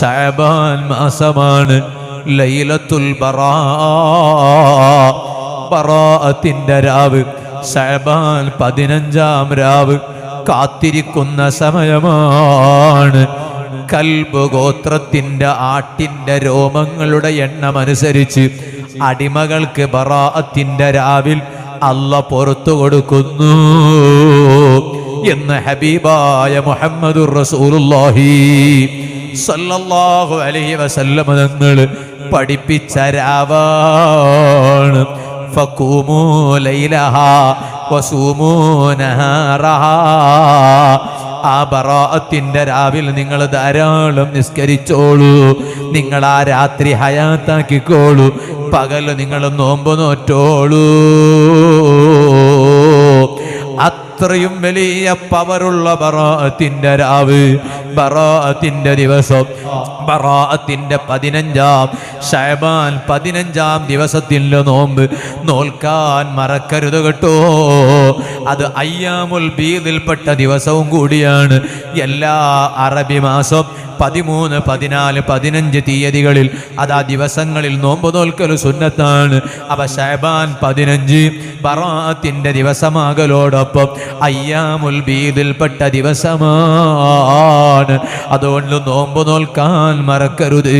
ഷാബാൻ മാസമാണ് ലൈലത്തുൽ ബറാ. രാവ്. ഷാബാൻ പതിനഞ്ചാം രാവ്. കാത്തിരിക്കുന്ന സമയമാണ്. കൽബ് ഗോത്രത്തിന്റെ ആട്ടിന്റെ രോമങ്ങളുടെ എണ്ണം അനുസരിച്ച് അടിമകൾക്ക് ബറാഅത്തിന്റെ രാവിൽ അല്ല പുറത്തു കൊടുക്കുന്നു എന്ന് ഹബീബായ മുഹമ്മദുർ റസൂലുള്ളാഹി. സല്ലല്ലാഹു അലൈഹി വസല്ലം തങ്ങൾ പഠിപ്പിച്ച രാവാണ്. ഫഖൂമൂ ലൈലഹാ വസൂമൂ നഹാറഹാ. രാവിൽ നിങ്ങൾ ധാരാളം നിസ്കരിച്ചോളൂ. നിങ്ങൾ ആ രാത്രി ഹയാത്താക്കിക്കോളൂ. പകൽ നിങ്ങൾ നോമ്പ് നോറ്റോളൂ. അത്രയും വലിയ പവറുള്ള ബറാഅത്തിന്റെ രാവ് ബറാഅത്തിന്റെ ദിവസം ബറാഅത്തിന്റെ പതിനഞ്ചാം ഷഹബാൻ പതിനഞ്ചാം ദിവസത്തിന്റെ നോമ്പ്. നോൽക്കാൻ മറക്കരുത് കേട്ടോ. അത് അയ്യാമുൽ ബീദിൽപ്പെട്ട ദിവസവും കൂടിയാണ്. എല്ലാ അറബി മാസം പതിമൂന്ന് പതിനാല് പതിനഞ്ച് തീയതികളിൽ അത് ആ ദിവസങ്ങളിൽ നോമ്പ് നോൽക്കൽ സുന്നത്താണ്. അവ ഷഹബാൻ പതിനഞ്ച് ബറാത്തിന്റെ ദിവസമാകലോടൊപ്പം അയ്യാമുൽ ബീദിൽപ്പെട്ട ദിവസമാണ്. അതുകൊണ്ട് നോമ്പ് നോൽക്കാൻ മറക്കരുത്.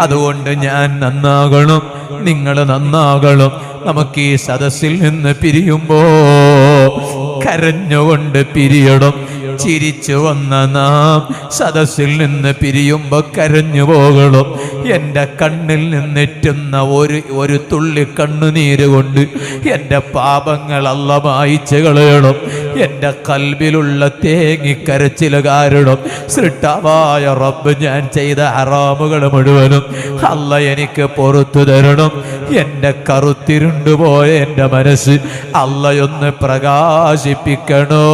അതുകൊണ്ട് ഞാൻ നന്നാകണം നിങ്ങൾ നന്നാകണം. നമുക്ക് ഈ സദസ്സിൽ നിന്ന് പിരിയുമ്പോ കരഞ്ഞുകൊണ്ട് പിരിയണം. ചിരിച്ചു വന്ന നാം സദസ്സിൽ നിന്ന് പിരിയുമ്പോ കരഞ്ഞു പോകണം എന്റെ കണ്ണിൽ നിന്നെറ്റുന്ന ഒരു ഒരു തുള്ളി കണ്ണുനീര് കൊണ്ട് എന്റെ പാപങ്ങൾ അല്ല മായിച്ചു കളയണം. എന്റെ കൽബിലുള്ള തേങ്ങിക്കരച്ചിൽ കാരണം സൃഷ്ടവായ റബ്ബ് ഞാൻ ചെയ്ത ഹറാമുകൾ മുഴുവനും അല്ല എനിക്ക് പുറത്തു തരണം. എന്റെ കറുത്തിരുണ്ടുപോയ എന്റെ മനസ്സ് അല്ലയൊന്ന് പ്രകാശിപ്പിക്കണോ?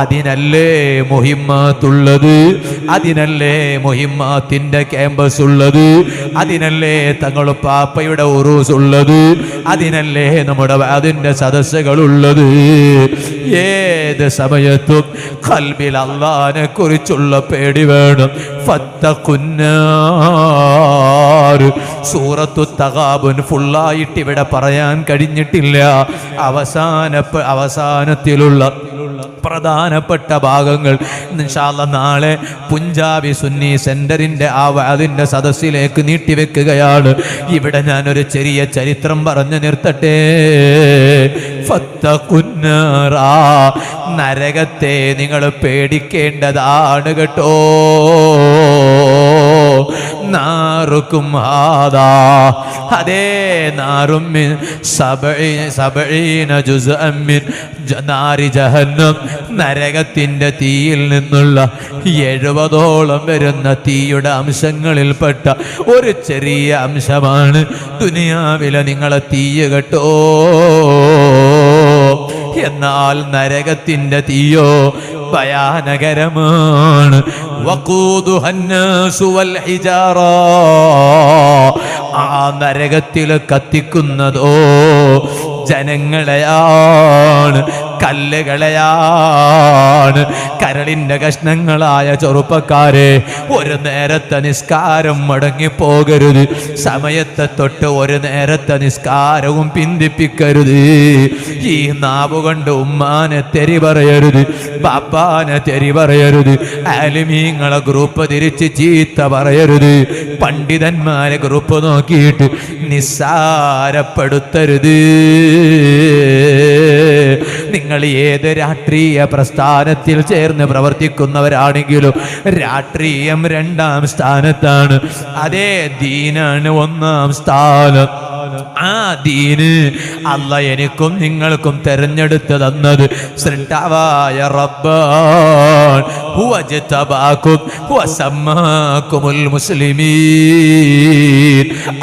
അതിനല്ലേ മുഹിമ്മത്തുള്ളത് അതിനല്ലേ മുഹിമ്മത്തിന്റെ ക്യാമ്പസ് ഉള്ളത് അതിനല്ലേ തങ്ങൾ പാപ്പയുടെ ഉറൂസ് ഉള്ളത് അതിനല്ലേ നമ്മുടെ അതിന്റെ സദസ്സുകൾ ഉള്ളത് ഏത് സമയത്തും കൽബിൽ അള്ളാനെ കുറിച്ചുള്ള പേടി വേണം. സൂറത്തു തകാബുൻ ഫുള്ളായിട്ട് ഇവിടെ പറയാൻ കഴിഞ്ഞിട്ടില്ല. അവസാന അവസാനത്തിലുള്ള പ്രധാനപ്പെട്ട ഭാഗങ്ങൾ. ഇൻഷാല്ല നാളെ പുഞ്ചാബി സുന്നി സെന്ററിന്റെ ആ അതിന്റെ സദസ്സിലേക്ക് നീട്ടിവെക്കുകയാണ്. ഇവിടെ ഞാനൊരു ചെറിയ ചരിത്രം പറഞ്ഞു നിർത്തട്ടെ. നരകത്തെ നിങ്ങൾ പേടിക്കേണ്ടതാണ് കേട്ടോ. നാറുക്കും ഹാദാ. അതേ നാറും സബഴി സബഈ സബഈന ജുസ്അൻ മിൻ ജ- നാരി ജഹന്നം. നരകത്തിന്റെ തീയിൽ നിന്നുള്ള എഴുപതോളം വരുന്ന തീയുടെ അംശങ്ങളിൽപ്പെട്ട ഒരു ചെറിയ അംശമാണ് ദുനിയാവിലെ നിങ്ങളെ തീയ കെട്ടോ. എന്നാൽ നരകത്തിന്റെ തീയോ ഭയാനകരമാണ്. ആ നരകത്തിൽ കത്തിക്കുന്നതോ ജനങ്ങളെയാണ്. കല്ലുകളെയാണ് കരളിന്റെ കഷ്ണങ്ങളായ ചെറുപ്പക്കാരെ. ഒരു നേരത്തെ നിസ്കാരം മടങ്ങി പോകരുത് സമയത്തെ തൊട്ട് ഒരു നേരത്തെ നിസ്കാരവും പിന്തിപ്പിക്കരുത്. ഈ നാവ് കൊണ്ട് ഉമ്മാനെ തെരി പറയരുത്. ബാപ്പാനെ തെരി പറയരുത്. ആലിമീങ്ങളെ ഗ്രൂപ്പ് തിരിച്ച് ചീത്ത പറയരുത്. പണ്ഡിതന്മാരെ ഗ്രൂപ്പ് നോക്കിയിട്ട് നിസ്സാരപ്പെടുത്തരുത്. നിങ്ങൾ ഏത് രാഷ്ട്രീയ പ്രസ്ഥാനത്തിൽ ചേർന്ന് പ്രവർത്തിക്കുന്നവരാണെങ്കിലും രാഷ്ട്രീയം രണ്ടാം സ്ഥാനത്താണ്. അതേ ദീനാണ് ഒന്നാം സ്ഥാനം. ആ ദീന് അല്ല എനിക്കും നിങ്ങൾക്കും തെരഞ്ഞെടുത്ത് തന്നത് സൃഷ്ടാവായ റബ്ബാൻ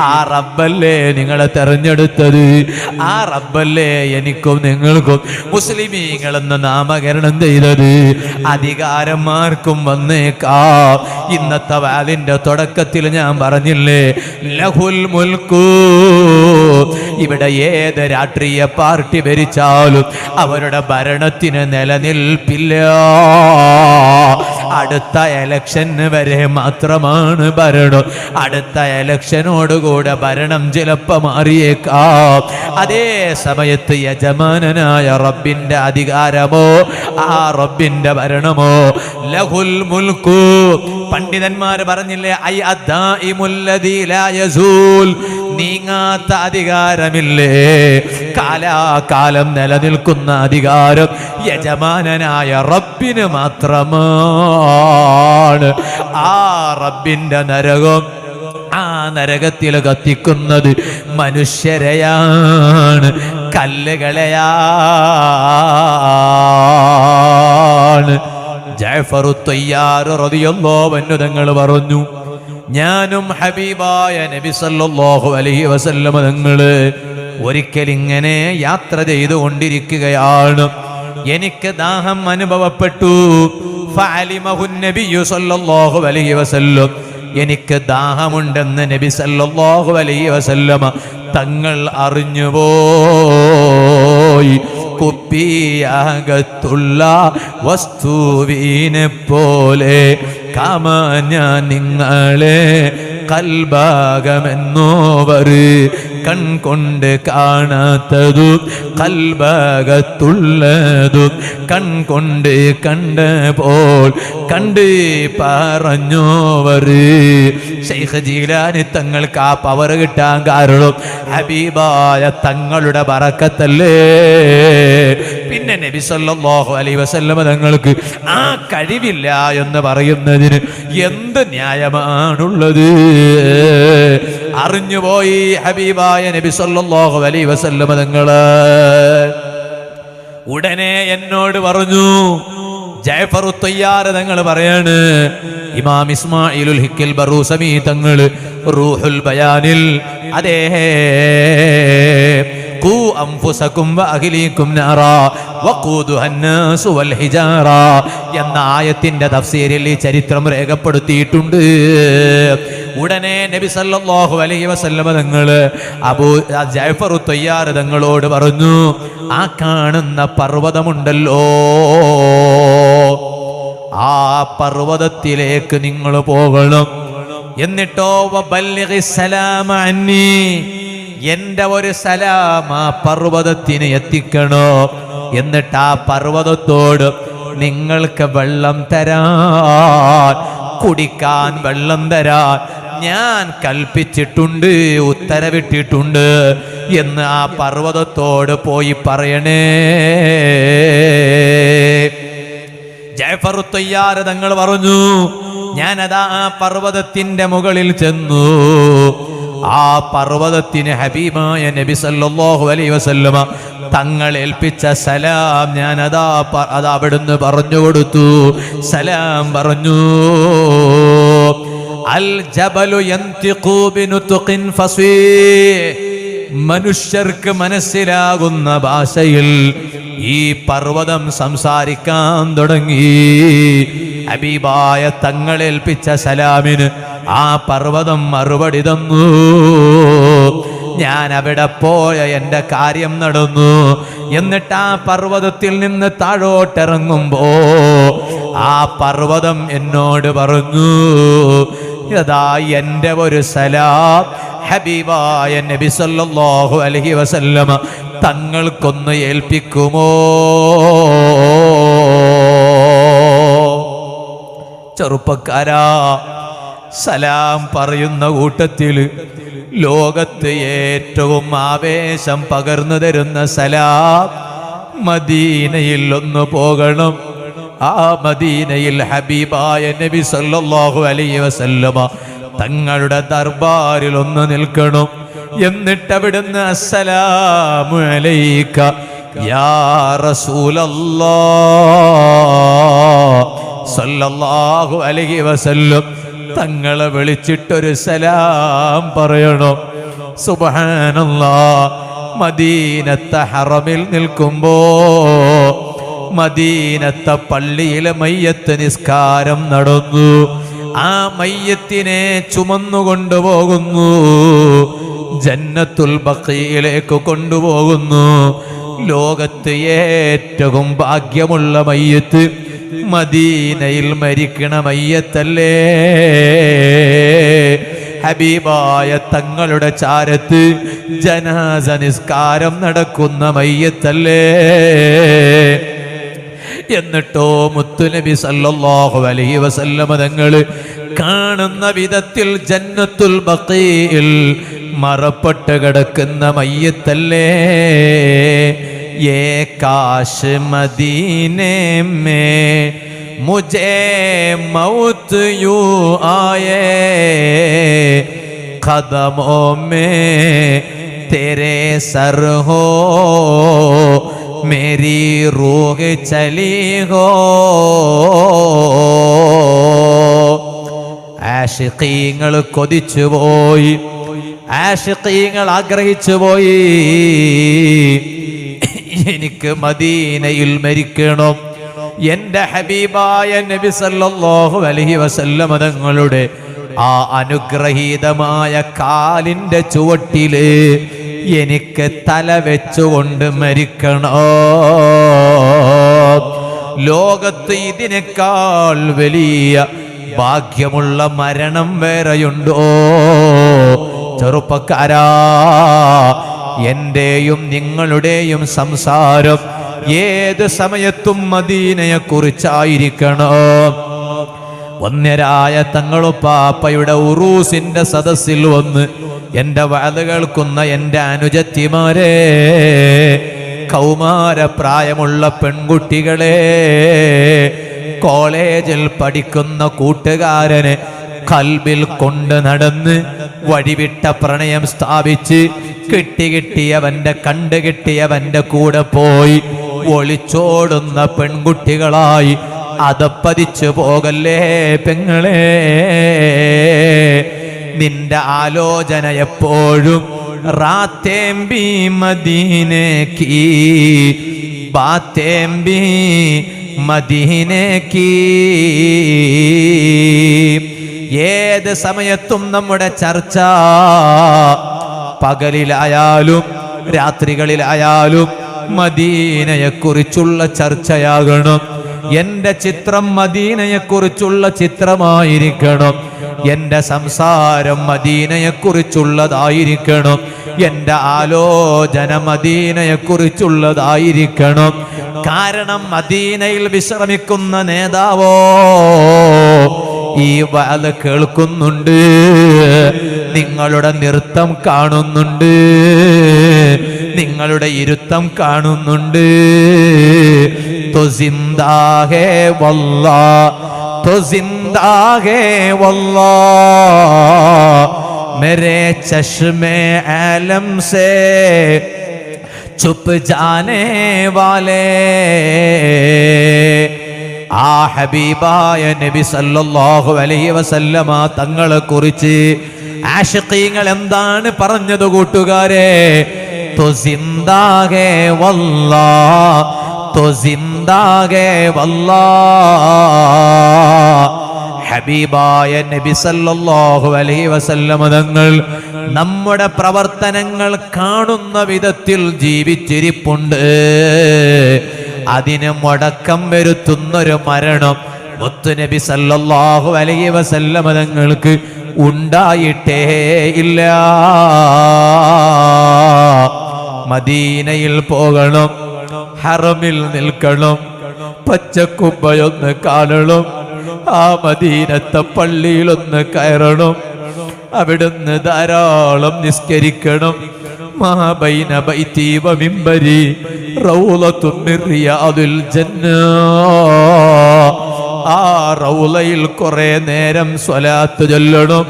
ആ റബ്ബല്ലേ നിങ്ങളെ തെരഞ്ഞെടുത്തത്. ആ റബ്ബല്ലേ എനിക്കും നിങ്ങൾക്കും മുസ്ലിമീങ്ങളെന്ന് നാമകരണം ചെയ്തത്. അധികാരന്മാർക്കും വന്നേക്കാ. ഇന്നത്തെ വാലിന്റെ തുടക്കത്തിൽ ഞാൻ പറഞ്ഞില്ലേ ലഹുൽ മുൽക്കൂ ഇവിടെ ഏത് രാഷ്ട്രീയ പാർട്ടി ഭരിച്ചാലും അവരുടെ ഭരണത്തിന് നിലനിൽപ്പില്ല. അടുത്ത എലക്ഷന് വരെ മാത്രമാണ് ഭരണം. അടുത്ത എലക്ഷനോടുകൂടെ ഭരണം ചിലപ്പോ മാറിയേക്കാം. അതേ സമയത്ത് യജമാനനായ റബ്ബിന്റെ അധികാരമോ ആ റബ്ബിന്റെ ഭരണമോ? ലഹുൽ മുൽക്കു. പണ്ഡിതന്മാർ പറഞ്ഞില്ലേ ഐ യസൂൽ. നീങ്ങാത്ത അധികാരമില്ലേ? കാലാകാലം നിലനിൽക്കുന്ന അധികാരം യജമാനനായ റബ്ബിന് മാത്രമാണ്. ആ റബ്ബിന്റെ നരകം ആ നരകത്തിൽ കത്തിക്കുന്നത് മനുഷ്യരെയാണ് കല്ലുകളെയാണ്. ജയഫറു തയ്യാറ് റതിയല്ലോവന്നു തങ്ങൾ പറഞ്ഞു ഞാനും ഹബീബായ നബി സല്ലല്ലാഹു അലൈഹി വസല്ലമ ഒരിക്കൽ ഇങ്ങനെ യാത്ര ചെയ്തുകൊണ്ടിരിക്കുകയാണ്. എനിക്ക് ദാഹം അനുഭവപ്പെട്ടു. സല്ലല്ലാഹു അലൈഹി വസല്ലം. എനിക്ക് ദാഹമുണ്ടെന്ന് നബി സല്ലല്ലാഹു അലൈഹി വസല്ലമ തങ്ങൾ അറിഞ്ഞുപോയി. കുപ്പിയകത്തുള്ള വസ്തുവിനെ പോലെ കാമാഞ്ഞ നിങ്ങളെ കൽഭാഗമെന്നോവർ കൺകൊണ്ട് കാണാത്തതു കൽഭാഗത്തുള്ളതു കൺകൊണ്ട് കണ്ട പോൾ കണ്ട് പറഞ്ഞോവർ. ഷെയ്ഖ് ജീലാനി തങ്ങൾക്ക് ആ പവർ കിട്ടാൻ കാരണം ഹബീബായ തങ്ങളുടെ ബറക്കത്തല്ലേ പിന്നെ നബി സല്ലല്ലാഹു അലൈഹി വസല്ലമ തങ്ങൾക്ക് ആ കഴിവില്ല എന്ന് പറയുന്നതിന് എന്ത് ന്യായമാണുള്ളത്? അറിഞ്ഞുപോയി ഹബീബായ നബി സല്ലല്ലാഹു അലൈഹി വസല്ലമ തങ്ങൾ. ഉടനെ എന്നോട് പറഞ്ഞു ജയഫറു തയ്യാറ് തങ്ങൾ പറയാണ് ഇമാം ഇസ്മായിലുൽ ഹിക്കൽ ബറൂസമി തങ്ങൾ റൂഹുൽ ബയാനിൽ അതേ കൂ അംഫുസകും വഅഹ്ലീകും നാറാ വഖൂദുഹ അന്നാസു വൽ ഹിജാറ എന്ന ആയത്തിന്റെ തഫ്സീരിൽ ഈ ചരിത്രം രേഖപ്പെടുത്തിയിട്ടുണ്ട്. ഉടനെ നബി സല്ലല്ലാഹു അലൈഹി വസല്ലമ തങ്ങൾ അബൂ ജഅഫർ തയ്യാർ തങ്ങളോട് പറഞ്ഞു ആ കാണുന്ന പർവതമുണ്ടല്ലോ. ആ പർവതത്തിലേക്ക് നിങ്ങൾ പോകണം. എന്നിട്ടോ സലാമ അന്നീ. എന്റെ ഒരു സലാം ആ പർവതത്തിന് എത്തിക്കണോ? എന്നിട്ട് ആ പർവതത്തോട് നിങ്ങൾക്ക് വെള്ളം തരാൻ കുടിക്കാൻ വെള്ളം തരാൻ ഞാൻ കൽപ്പിച്ചിട്ടുണ്ട് ഉത്തരവിട്ടിട്ടുണ്ട് എന്ന് ആ പർവതത്തോട് പോയി പറയണേ. ജയഫർ തങ്ങൾ പറഞ്ഞു ഞാനതാ ആ പർവതത്തിന്റെ മുകളിൽ ചെന്നു. ആ പർവതത്തിന് ഹബീബായ നബി സല്ലല്ലാഹു അലൈഹി വസല്ലമ തങ്ങൾ ഏൽപ്പിച്ച സലാം ഞാൻ അതാ അത് അവിടുന്ന് പറഞ്ഞു കൊടുത്തു. സലാം പറഞ്ഞു. അൽ ജബലു മനുഷ്യർക്ക് മനസ്സിലാകുന്ന ഭാഷയിൽ ഈ പർവതം സംസാരിക്കാൻ തുടങ്ങി. ഹബീബായ തങ്ങളേൽപ്പിച്ച സലാമിന് ആ പർവതം മറുപടി തന്നു. ഞാൻ അവിടെ പോയ എന്റെ കാര്യം നടന്നു. എന്നിട്ട് ആ പർവതത്തിൽ നിന്ന് താഴോട്ടിറങ്ങുമ്പോ ആ പർവതം എന്നോട് പറഞ്ഞു യഥാ എന്റെ ഒരു സലാം. ഹബീബായ നബി സല്ലല്ലാഹു അലൈഹി വസല്ലമ തങ്ങൾക്കൊന്ന് ഏൽപ്പിക്കുമോ? ചെറുപ്പക്കാരാ സലാം പറയുന്ന കൂട്ടത്തിൽ ലോകത്ത് ഏറ്റവും ആവേശം പകർന്നു തരുന്ന സലാം മദീനയിൽ ഒന്ന് പോകണം. ആ മദീനയിൽ ഹബീബായ നബി സല്ലല്ലാഹു അലൈഹി വസല്ലമ തങ്ങളുടെ ദർബാറിൽ ഒന്ന് നിൽക്കണം. എന്നിട്ട് അവിടുന്ന് അസ്സലാമു അലൈക. യാ റസൂലല്ലാ സല്ലല്ലാഹു അലൈഹി വസല്ലം. തങ്ങളെ വിളിച്ചിട്ടൊരു സലാം പറയണം. സുബ്ഹാനല്ലാ മദീനത്തെ ഹറമിൽ നിൽക്കുമ്പോ മദീനത്തെ പള്ളിയിലെ മയ്യത്ത് നിസ്കാരം നടന്നു. ആ മയ്യത്തിനെ ചുമന്നു കൊണ്ടുപോകുന്നു. ജന്നത്തുൽ ബക്കയിലേക്ക് കൊണ്ടുപോകുന്നു. ലോകത്ത് ഏറ്റവും ഭാഗ്യമുള്ള മയ്യത്ത് മദീനയിൽ മരിക്കണ മയ്യത്തല്ലേ ഹബീബായ തങ്ങളുടെ ചാരത്ത് ജനാസ നിസ്കാരം നടക്കുന്ന മയ്യത്തല്ലേ? എന്നിട്ടോ മുത്തുനബി സല്ലല്ലാഹു അലൈഹി വസല്ലമ തങ്ങൾ കാണുന്ന വിധത്തിൽ ജന്നത്തുൽ ബഖീൽ മറപ്പെട്ട് കിടക്കുന്ന മയ്യത്തല്ലേ? ഏ കാശ് മദീനെ മേ മുജേ മൗത്ത് യൂ ആയേ कदमों में तेरे सर हो मेरी रूह चली हो ആഷിഖീങ്ങൾ കൊതിച്ചു പോയി ആഷിഖീങ്ങൾ ആഗ്രഹിച്ചു പോയി എനിക്ക് മദീനയിൽ മരിക്കണം. എന്റെ ഹബീബായ നബി സല്ലല്ലാഹു അലൈഹി വസല്ലമ തങ്ങളുടെ ആ അനുഗ്രഹീതമായ കാലിന്റെ ചുവട്ടിൽ എനിക്ക് തല വെച്ചുകൊണ്ട് മരിക്കണോ. ലോകത്ത് ഇതിനേക്കാൾ വലിയ ഭാഗ്യമുള്ള മരണം വേറെയുണ്ടോ? ചെറുപ്പക്കാരാ എന്റെയും നിങ്ങളുടെയും സംസാരം ഏത് സമയത്തും മദീനയെ കുറിച്ചായിരിക്കണം വന്യരായ തങ്ങളുപ്പാപ്പയുടെ ഉറൂസിന്റെ സദസ്സിൽ വന്ന് എന്റെ വാത കേൾക്കുന്ന എന്റെ അനുജത്തിമാരെ കൗമാര പ്രായമുള്ള പെൺകുട്ടികളെ കോളേജിൽ പഠിക്കുന്ന കൂട്ടുകാരന് കൽബിൽ കൊണ്ട് നടന്ന് വഴിവിട്ട പ്രണയം സ്ഥാപിച്ച് കിട്ടികിട്ടിയവന്റെ കണ്ടു കിട്ടിയവന്റെ കൂടെ പോയി ഒളിച്ചോടുന്ന പെൺകുട്ടികളായി അതപ്പതിച്ചു പോകല്ലേ പെങ്ങളെ? നിന്റെ ആലോചന എപ്പോഴും റാത്തേമ്പി മദീനേക്ക് ബാത്തേമ്പി മദീനേക്ക് ഏത് സമയത്തും നമ്മുടെ ചർച്ച പകലിലായാലും രാത്രികളിലായാലും മദീനയെക്കുറിച്ചുള്ള ചർച്ചയാകണം. എന്റെ ചിത്രം മദീനയെക്കുറിച്ചുള്ള ചിത്രമായിരിക്കണം. എന്റെ സംസാരം മദീനയെക്കുറിച്ചുള്ളതായിരിക്കണം. എന്റെ ആലോചന മദീനയെക്കുറിച്ചുള്ളതായിരിക്കണം. കാരണം മദീനയിൽ വിശ്രമിക്കുന്ന നേതാവോ ഈ വാല് കേൾക്കുന്നുണ്ട് നിങ്ങളുടെ നൃത്തം കാണുന്നുണ്ട് നിങ്ങളുടെ ഇരുത്തം കാണുന്നുണ്ട് तो जिंदा है वल्ला तो जिंदा है वल्ला मेरे चश्मे आलम से छुप जाने वाले ആ ഹബീബായ നബി സല്ലല്ലാഹു അലൈഹി വസല്ലമ തങ്ങളെ കുറിച്ച് ആഷിഖീങ്ങൾ എന്താണ് പറഞ്ഞത് കൂട്ടുകാരെ तो जिंदा है वल्ला तो जिंदा है वल्ला ഹബീബായ നബി സല്ലല്ലാഹു അലൈഹി വസല്ലമ തങ്ങൾ നമ്മുടെ പ്രവർത്തനങ്ങൾ കാണുന്ന വിധത്തിൽ ജീവിച്ചിരിപ്പുണ്ട്. അതിന് മുടക്കം വരുത്തുന്നൊരു മരണം മുത്തുനബി സല്ലല്ലാഹു അലൈഹി വസല്ലമ തങ്ങൾക്ക് ഉണ്ടായിട്ടേ ഇല്ല. മദീനയിൽ പോകണം ഹറമിൽ നിൽക്കണം പച്ചക്കുമ്പയൊന്ന് കാണണം. ആ മദീനത്തെ പള്ളിയിലൊന്ന് കയറണം. അവിടുന്ന് ധാരാളം നിസ്കരിക്കണം. മാബൈന ബൈത്തി മിമ്പരി റൗളത്തുൻ മിൻ ജന്ന. ആ റൗലയിൽ കുറെ നേരം സ്വലാത്ത് ചൊല്ലണം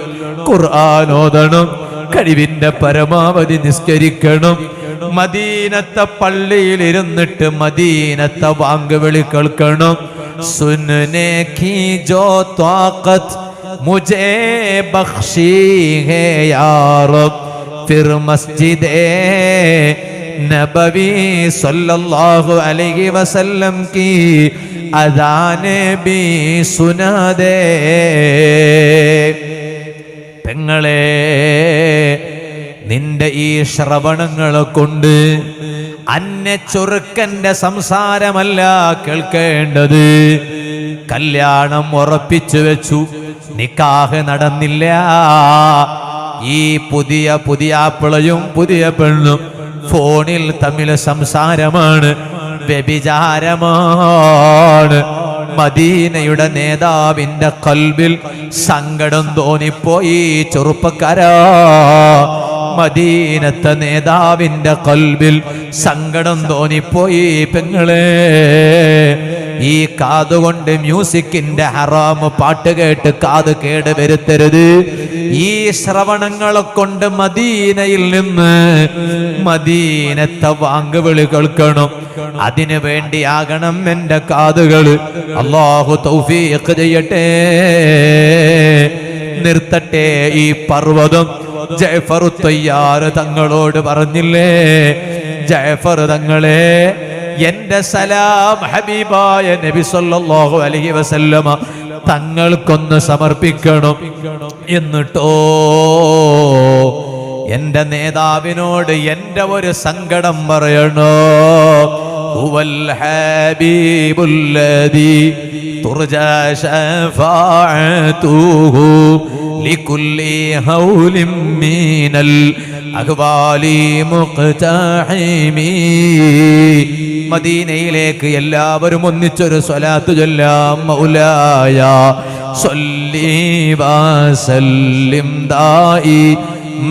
ഖുർആൻ ഓതണം കഴിവിന്റെ പരമാവധി നിസ്കരിക്കണം. മദീനത്തെ പള്ളിയിൽ ഇരുന്നിട്ട് മദീനത്തെ വാങ്ക് വിളി കേൾക്കണം സുനനെ की जो ताकत मुझे बख्शी है यार फिर मस्जिद नबवी सल्लल्लाहु अलैहि वसल्लम की अजान भी सुना दे പെങ്ങളെ നിന്റെ ഈ ശ്രവണങ്ങളെ കൊണ്ട് അന്യ ചൊറുക്കന്റെ സംസാരമല്ല കേൾക്കേണ്ടത്. കല്യാണം ഉറപ്പിച്ചു വെച്ചു. നിക്കാഹ് നടന്നില്ല. ഈ പുതിയ പുതിയ പിളയും പുതിയ പെണ്ണും ഫോണിൽ തമ്മിൽ സംസാരമാണ്. വ്യഭിചാരമാണ്. മദീനയുടെ നേതാവിന്റെ കൽവിൽ സങ്കടം തോന്നിപ്പോയി ചെറുപ്പക്കാരാ. മദീനത്തെ നേതാവിന്റെ കൽബിൽ സങ്കടം തോന്നിപ്പോയി പെങ്ങളെ. ഈ കാതുകൊണ്ട് മ്യൂസിക്കിന്റെ ഹറാമ് പാട്ട് കേട്ട് കാത് കേട് വരുത്തരുത്. ഈ ശ്രവണങ്ങളെ കൊണ്ട് മദീനയിൽ നിന്ന് മദീനത്തെ വാങ്കുവിളി കേൾക്കണം. അതിനു വേണ്ടിയാകണം എന്റെ കാതുകൾ. അള്ളാഹു തൗഫീഖ് ചെയ്യട്ടെ. നിർത്തട്ടെ ഈ പർവതം. ജയഫറു തയ്യാർ തങ്ങളോട് പറഞ്ഞില്ലേ? ജയഫർ തങ്ങളെ എന്റെ സലാം ഹബീബായ നബി സല്ലല്ലാഹു അലൈഹി വസല്ലമ തങ്ങൾക്കൊന്ന് സമർപ്പിക്കണം എന്നിട്ടോ. എന്റെ നേതാവിനോട് എന്റെ ഒരു സങ്കടം പറയണോ? ഹുവൽ ഹബീബുല്ലദീ തുർജാ ശഫാഅതുഹു ലികുല്ലി ഹൗലിൻ മിനൽ അഹ്വാലി മുഖ്തഹിമി മദീനയിലേക്ക് എല്ലാവരും ഒന്നിച്ചൊരു സ്വലാത്ത് ചൊല്ലാം മൗലായ സ്വല്ലി വസല്ലിം ദായി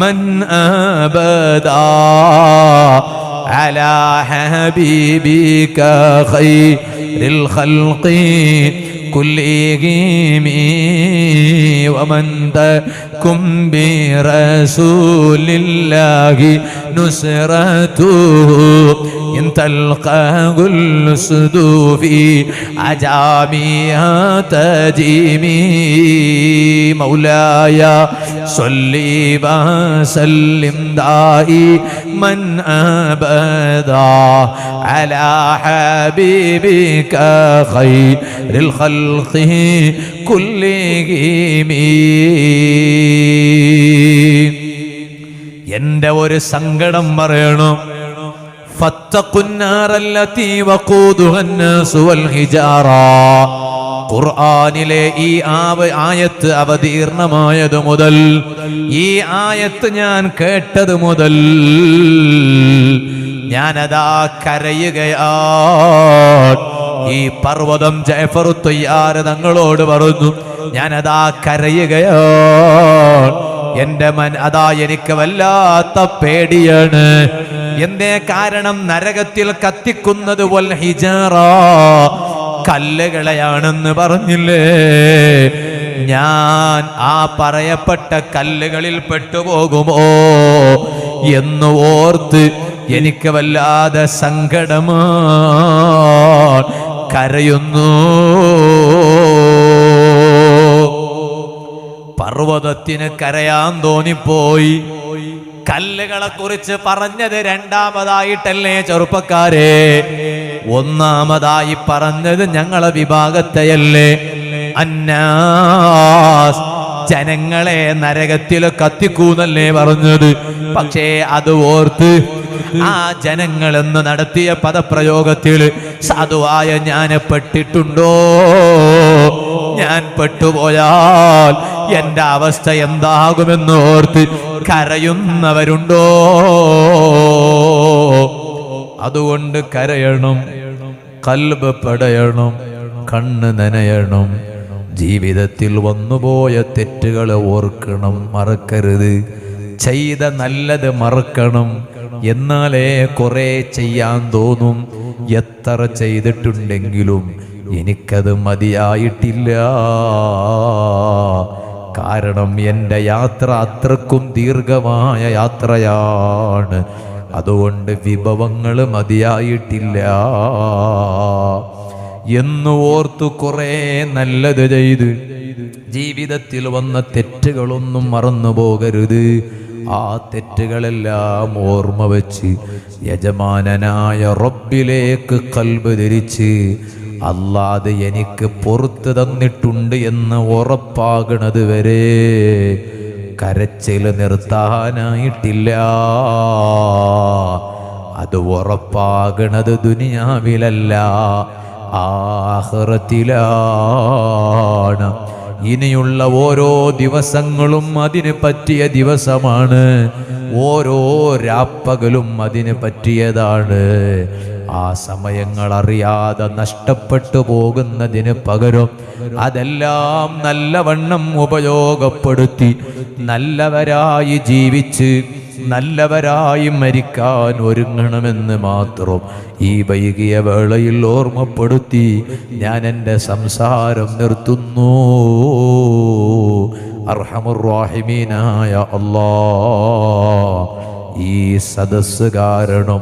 മൻ അബദാ على حبيبك خير الخلق كلهم ومن تكن برسول الله نصرته إن تلقاه الأسد في عجامها تجيمي مولاي صلي وسلم دائي من أبدا على حبيبك خير الخلق كلهم എന്റെ ഒരു സങ്കടം പറയണം ഖുർആനിലെ ഈ ആവ ആയത്ത് അവതീർണമായത് മുതൽ ഈ ആയത്ത് ഞാൻ കേട്ടത് മുതൽ ഞാനതാ കരയുകയാ ഈ പർവതം ജയഫറു തൊയ്യാറ് തങ്ങളോട് പറഞ്ഞു ഞാനതാ കരയുകയാ എന്റെ മൻ അതാ എനിക്ക് വല്ലാത്ത പേടിയാണ്. എന്തേ കാരണം നരകത്തിൽ കത്തിക്കുന്നത് വൽ ഹിജറ? കല്ലുകളെയാണെന്ന് പറഞ്ഞില്ലേ? ഞാൻ ആ പറയപ്പെട്ട കല്ലുകളിൽ പെട്ടുപോകുമോ എന്ന് ഓർത്ത് എനിക്ക് വല്ലാതെ സങ്കടമാ. കരയുന്നു. പർവതത്തിന് കരയാൻ തോന്നിപ്പോയി. കല്ലുകളെ കുറിച്ച് പറഞ്ഞത് രണ്ടാമതായിട്ടല്ലേ ചെറുപ്പക്കാരെ? ഒന്നാമതായി പറഞ്ഞത് ഞങ്ങളെ വിഭാഗത്തെയല്ലേ? അന്നാസ് ജനങ്ങളെ നരകത്തിൽ കത്തിക്കൂന്നല്ലേ പറഞ്ഞത്. പക്ഷേ അത് ഓർത്ത് ആ ജനങ്ങളെന്ന് നടത്തിയ പദപ്രയോഗത്തിൽ സാധുവായ ഞാൻ പെട്ടിട്ടുണ്ടോ? ഞാൻ പെട്ടുപോയാൽ എന്റെ അവസ്ഥ എന്താകുമെന്ന് ഓർത്ത് കരയുന്നവരുണ്ടോ? അതുകൊണ്ട് കരയണം കൽബ് പടയണം കണ്ണ് നനയണം. ജീവിതത്തിൽ വന്നുപോയ തെറ്റുകൾ ഓർക്കണം മറക്കരുത്. ചെയ്ത നല്ലത് മറക്കണം. എന്നാലേ കുറെ ചെയ്യാൻ തോന്നും. എത്ര ചെയ്തിട്ടുണ്ടെങ്കിലും എനിക്കത് മതിയായിട്ടില്ല. കാരണം എന്റെ യാത്ര അത്രക്കും ദീർഘമായ യാത്രയാണ്. അതുകൊണ്ട് വിഭവങ്ങൾ മതിയായിട്ടില്ല. എന്ന് ഓർത്തു കുറേ നല്ലത് ചെയ്ത്. ജീവിതത്തിൽ വന്ന തെറ്റുകളൊന്നും മറന്നു പോകരുത്. ആ തെറ്റുകളെല്ലാം ഓർമ്മ വച്ച് യജമാനനായ റബ്ബിലേക്ക് കൽബ് ധരിച്ച് അല്ലാതെ എനിക്ക് പുറത്ത് തന്നിട്ടുണ്ട് എന്ന് ഉറപ്പാകണത് വരെ കരച്ചിൽ നിർത്താനായിട്ടില്ല. അത് ഉറപ്പാകണത് ദുനിയാവിലല്ല ആഹ്റത്തിലാണ്. ഇനിയുള്ള ഓരോ ദിവസങ്ങളും അതിന് പറ്റിയ ദിവസമാണ്. ഓരോ രാപ്പകലും അതിന് പറ്റിയതാണ്. ആ സമയങ്ങൾ അറിയാതെ നഷ്ടപ്പെട്ടു പോകുന്നതിന് പകരം അതെല്ലാം നല്ലവണ്ണം ഉപയോഗപ്പെടുത്തി നല്ലവരായി ജീവിച്ച് നല്ലവരായി മരിക്കാൻ ഒരുങ്ങണമെന്ന് മാത്രം ഈ വൈകിയ വേളയിൽ ഓർമ്മപ്പെടുത്തി ഞാൻ എന്റെ സംസാരം നിർത്തുന്നു. അർഹമുറാഹിമീനായ അല്ലാ ഈ സദസ്സ് കാരണം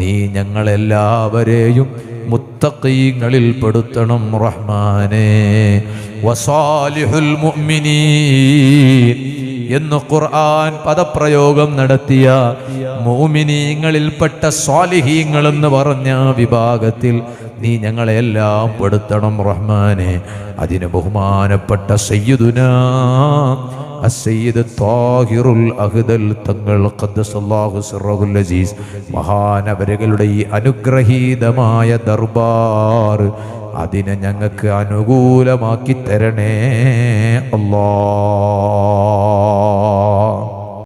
നീ ഞങ്ങളെല്ലാവരെയും മുത്തക്കീങ്ങളിൽ പെടുത്തണം റഹ്മാനെ. വസാലിഹുൽ മുഅ്മിനീൻ എന്ന് ഖുർആൻ പദപ്രയോഗം നടത്തിയ മോമിനീങ്ങളിൽപ്പെട്ട സ്വാലിഹീങ്ങൾ എന്ന് പറഞ്ഞ വിഭാഗത്തിൽ നീ ഞങ്ങളെല്ലാം പെടുത്തണം റഹ്മാനെ. അതിന് ബഹുമാനപ്പെട്ട സയ്യിദുന അസയ്യിദ് താഹിറുൽ അഹ്ദൽ തങ്ങൾ ഖദ്ദസല്ലാഹു സിറഹുൽ അസീസ് മഹാനവരകളുടെ ഈ അനുഗ്രഹീതമായ ദർബാർ അതിനെ ഞങ്ങൾക്ക് അനുകൂലമാക്കി തരണേ അല്ലാ.